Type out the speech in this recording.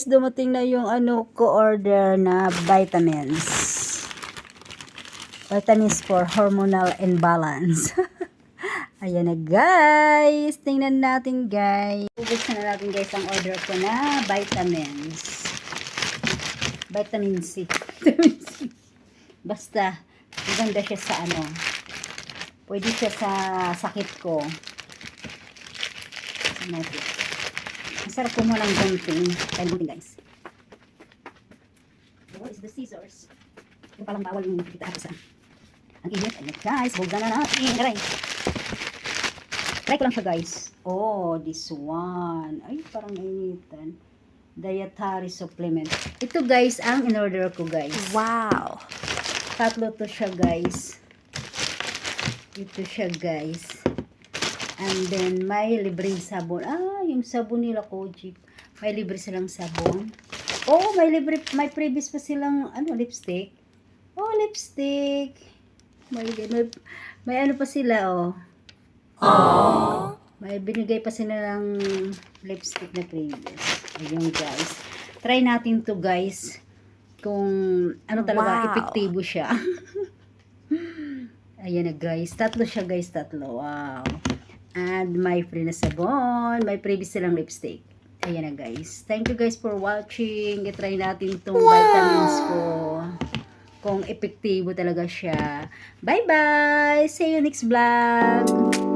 guys, dumating na yung ano ko order na vitamins. Vitamins for hormonal imbalance. Ayan na guys. Tingnan natin guys. Bubuksan na natin guys ang order ko na vitamins. Vitamin C. Vitamin C. Basta, maganda siya sa ano. Pwede siya sa sakit ko. Tingnan natin. Masarap kumuha ng gunting. Kaya gunting guys. What is the scissors? Yung palang bawal yung kita sa. Ang init. Ayan guys. Bugdan na natin. Aray. Try ko lang siya guys. Oh, this one. Ay, parang nainitan. Dietary supplement. Ito guys, ang in-order ko guys. Wow. Tatlo to siya guys. Ito siya guys. And then, may libreng sabon. Ah, yung sabon nila, Kojic. May libre silang sabon. Oh, may libre, may previous pa silang, ano, lipstick. Oh, lipstick. May, may, may ano pa sila, oh. May binigay pa sila ng lipstick na previous. Ayun, guys. Try natin to, guys. Kung ano talaga, Wow. epektibo siya. Ayan na, guys. Tatlo siya, guys. Tatlo. Wow. And may free na sabon. May previous silang lipstick. Ayan na, guys. Thank you, guys, for watching. I-try natin tong vitamins ko. Kung epektibo talaga siya. Bye-bye! See you next vlog!